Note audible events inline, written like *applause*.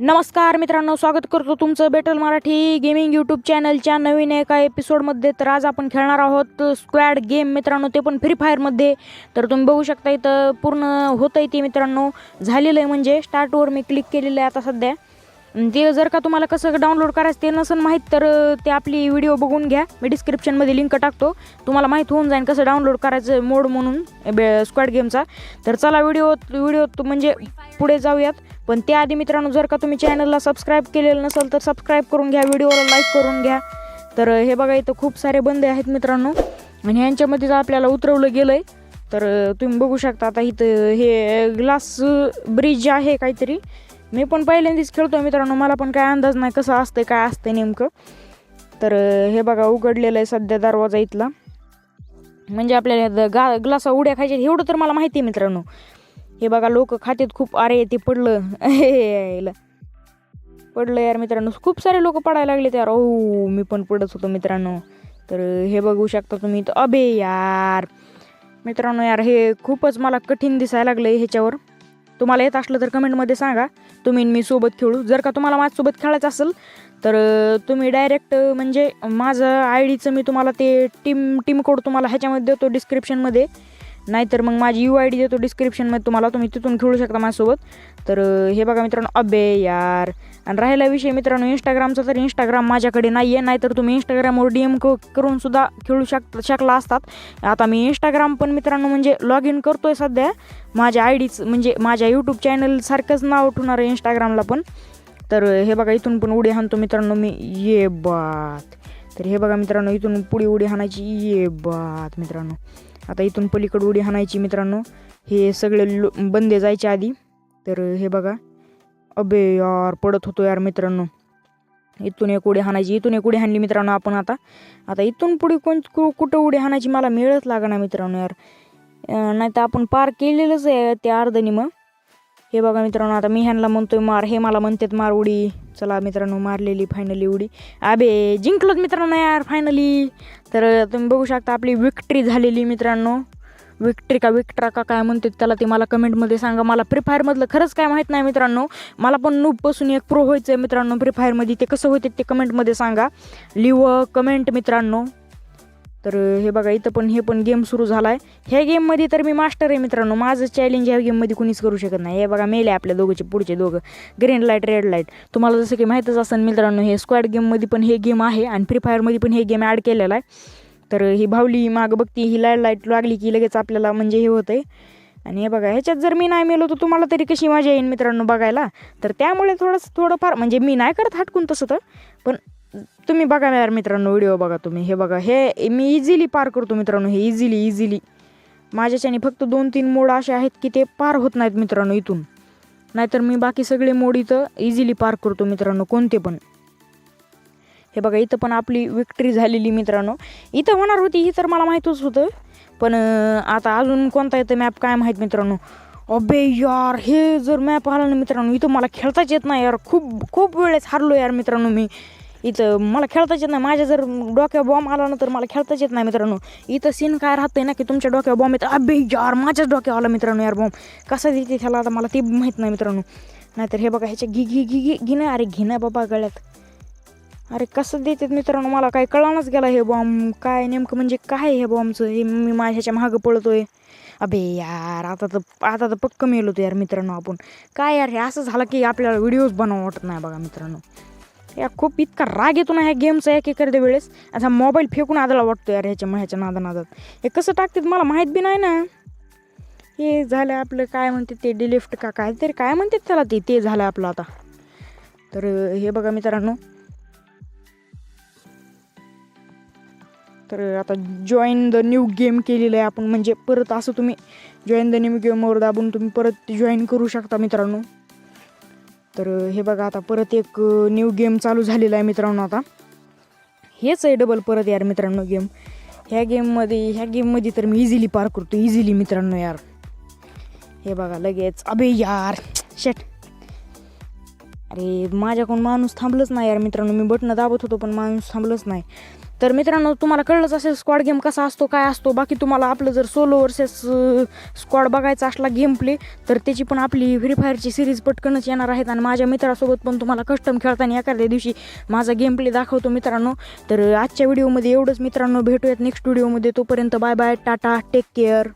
नमस्कार मित्रांनो स्वागत करतो तुमचं बेटल मराठी गेमिंग यूट्यूब चॅनलच्या नवीन एका एपिसोडमध्ये तर आज आपण खेळणार आहोत स्क्वॅड गेम मित्रांनो ते पण फ्री फायरमध्ये तर तुम्ही बघू शकता इथं पूर्ण होतं आहे ते मित्रांनो. झालेलं आहे म्हणजे स्टार्टवर मी क्लिक केलेलं आहे आता सध्या. ते जर का तुम्हाला कसं डाउनलोड करायचं ते नसेल माहीत तर ते आपली व्हिडिओ बघून घ्या. मी डिस्क्रिप्शनमध्ये लिंक टाकतो. तुम्हाला माहीत होऊन जाईल कसं डाउनलोड करायचं मोड म्हणून बे स्क्वॅड गेमचा तर चला व्हिडिओ व्हिडिओ म्हणजे पुढे जाऊयात. पण त्याआधी मित्रांनो जर का तुम्ही चॅनलला सबस्क्राईब केलेलं नसेल तर सबस्क्राईब करून घ्या व्हिडिओला लाईक करून घ्या. तर हे बघा इथं खूप सारे बंदे आहेत मित्रांनो. आणि ह्यांच्यामध्ये जर आपल्याला उतरवलं गेलं आहे तर तुम्ही बघू शकता आता इथं हे ग्लास ब्रिज आहे काहीतरी. मी पण पहिल्यांदाच खेळतो मित्रांनो. मला पण काय अंदाज नाही कसं असतंय काय असतंय नेमकं. तर हे बघा उघडलेलं आहे सध्या दरवाजा इथला. म्हणजे आपल्याला द- गा ग्लासा उड्या खायच्या एवढं तर मला माहिती आहे मित्रांनो. हे बघा लोक खातेत खूप अरे ते पडलं. *laughs* यायला. पडलं यार मित्रांनो. खूप सारे लोक पडायला लागले यार. ओ मी पण पडत होतो मित्रांनो. तर हे बघू शकता तुम्ही तर अबे यार. मित्रांनो यार हे खूपच मला कठीण दिसायला लागलं ह्याच्यावर. तुम्हाला येत असलं तर कमेंटमध्ये सांगा. तुम्ही मी सोबत खेळू. जर का तुम्हाला माझ्यासोबत खेळायचं असेल तर तुम्ही डायरेक्ट म्हणजे माझं आय डीचं मी तुम्हाला ते टीम टीम कोड तुम्हाला ह्याच्यामध्ये देतो डिस्क्रिप्शनमध्ये नाहीतर मग माझी यू आय डी देतो डिस्क्रिप्शनमध्ये तुम्हाला तुम्ही तिथून खेळू शकता माझ्यासोबत. तर हे बघा मित्रांनो अबे यार. आणि राहिला विषय मित्रांनो इंस्टाग्रामचा तर इंस्टाग्राम माझ्याकडे नाही आहे नाहीतर तुम्ही इंस्टाग्रामवर डी एम करून सुद्धा खेळू शक शकला असतात. आता मी इंस्टाग्राम पण मित्रांनो म्हणजे लॉग इन करतो आहे सध्या. माझ्या आय डीच म्हणजे माझ्या यूट्यूब चॅनलसारखंच नाव ठेवणार आहे इंस्टाग्रामला पण. तर हे बघा इथून पण उडी हाणतो मित्रांनो मी. ये बात. तर हे बघा मित्रांनो इथून पुढे उडी हाणायची. ये बात मित्रांनो. आता इथून पलीकडे उडी हाणायची मित्रांनो. हे सगळे लो बंदे जायच्या आधी. तर हे बघा. अबे यार पडत होतो यार मित्रांनो. इथून एक उडी हाणायची इथून एक उडी हाणली मित्रांनो आपण आता. आता इथून पुढे कोण कु- कुठं उडी हाणायची मला मिळत ना मित्रांनो यार. नाही तर आपण पार केलेलंच आहे त्या अर्धनी मग हे बघा मित्रांनो आता मी ह्यांना म्हणतोय मार हे मला म्हणतात मार उडी. चला मित्रांनो मारलेली फायनली उडी. अबे जिंकलोत मित्रांनो यार फायनली तर तुम्ही बघू शकता आपली विक्ट्री झालेली मित्रांनो. विक्ट्री का विक्ट्रा का काय म्हणतात त्याला ते मला कमेंटमध्ये सांगा. मला फ्री फायरमधलं खरंच काय माहीत नाही मित्रांनो. मला पण नूबपासून एक प्रो व्हायचं आहे मित्रांनो फ्री फायरमध्ये ते कसं होते ते कमेंटमध्ये सांगा. लिव कमेंट मित्रांनो. तर हे बघा इथं पण हे पण गेम सुरू झाला आहे ह्या गेममध्ये तर मी मास्टर आहे मित्रांनो. माझं चॅलेंज ह्या गेममध्ये कुणीच करू शकत नाही. हे बघा मेले आपल्या दोघंचे पुढचे दोघं. ग्रीन लाइट रेड लाइट तुम्हाला जसं की माहीतच असेल मित्रांनो हे स्क्वॅड गेममध्ये पण हे गेम आहे आणि फ्री फायरमध्ये पण हे गेम ॲड केलेला आहे. तर ही भावली माग बघती ही लाइट लाइट लागली की लगेच आपल्याला म्हणजे हे होतं आहे आणि हे बघा ह्याच्यात जर मी नाही मेलो तर तुम्हाला तरी कशी मजा येईल मित्रांनो बघायला? तर त्यामुळे थोडंसं थोडंफार म्हणजे मी नाही करत हटकून तसं तर. पण तुम्ही बघा यार मित्रांनो व्हिडिओ बघा तुम्ही. हे बघा हे मी इझिली पार करतो मित्रांनो हे इझिली इझिली माझ्याच्याने फक्त दोन तीन मोड असे आहेत की ते पार होत नाहीत मित्रांनो इथून. नाहीतर मी बाकी सगळे मोड इथं इझिली पार करतो मित्रांनो कोणते पण. हे बघा इथं पण आपली विक्ट्री झालेली मित्रांनो. इथं होणार होती ही तर मला माहीतच होतं. पण आता अजून कोणता येतं मॅप काय माहीत मित्रांनो? अबे यार हे जर मॅप आला ना मित्रांनो इथं मला खेळताच येत नाही यार. खूप खूप वेळेस हारलो यार मित्रांनो मी. इथं मला खेळताच येत नाही. माझ्या जर डोक्यावर बॉम्ब आला ना तर मला खेळताच येत नाही मित्रांनो. इथं सीन काय राहतंय ना की तुमच्या डोक्यावर बॉम्ब येतं. अबे यार माझ्याच डोक्यावर आला मित्रांनो यार बॉम्ब कसा देते त्याला आता मला ते माहीत नाही मित्रांनो. नाहीतर हे बघा ह्याच्या घी घी घी घी घिणं अरे घिणं बाबा गळ्यात. अरे कसं देतात मित्रांनो? मला काय कळानच गेला हे बॉम्ब काय नेमकं म्हणजे काय हे बॉम्बचं हे मी माझ्या ह्याच्या मागं पळतोय. अबे यार आता तर आता तर पक्क मेलो होतो यार मित्रांनो आपण. काय यार हे? असं झालं की आपल्याला व्हिडिओज बनवा वाटत नाही बघा मित्रांनो. या खूप इतका राग येतो ना ह्या गेमचा एक एखाद्या वेळेस. असा मोबाईल फेकून आदला वाटतो यार ह्याच्या ह्याच्या नादा नादात हे कसं टाकतात मला माहीत बी नाही ना. हे झालं आपलं काय म्हणते ते डिलिफ्ट का काय तरी काय म्हणतात त्याला ते ते झालं आपलं आता. तर हे बघा मित्रांनो. तर आता जॉईन द न्यू गेम केलेलं आहे आपण. म्हणजे परत असं तुम्ही जॉईन द न्यू गेमवर दाबून तुम्ही परत जॉईन करू शकता मित्रांनो. तर हे बघा आता परत एक न्यू गेम चालू झालेला आहे मित्रांनो आता. हेच आहे डबल परत यार मित्रांनो गेम ह्या गेममध्ये ह्या गेममध्ये तर मी इझिली पार करतो इझिली मित्रांनो यार. हे बघा लगेच अबे यार शेट अरे माझ्याकडून माणूस थांबलंच नाही यार मित्रांनो. मी बटणं दाबत होतो पण माणूस थांबलंच नाही. तर मित्रांनो तुम्हाला कळलंच असेल स्क्वॉड गेम कसा असतो काय असतो. बाकी तुम्हाला आपलं जर सोलो वर्सेस स्क्वॉड बघायचा असला गेम प्ले तर त्याची पण आपली फ्री फायरची सिरीज पटकनच येणार आहेत. आणि माझ्या मित्रासोबत पण तुम्हाला कस्टम खेळताना एखाद्या दिवशी माझा गेम प्ले दाखवतो मित्रांनो. तर आजच्या व्हिडिओमध्ये एवढंच मित्रांनो. भेटूयात नेक्स्ट व्हिडिओमध्ये तोपर्यंत bye bye tata take care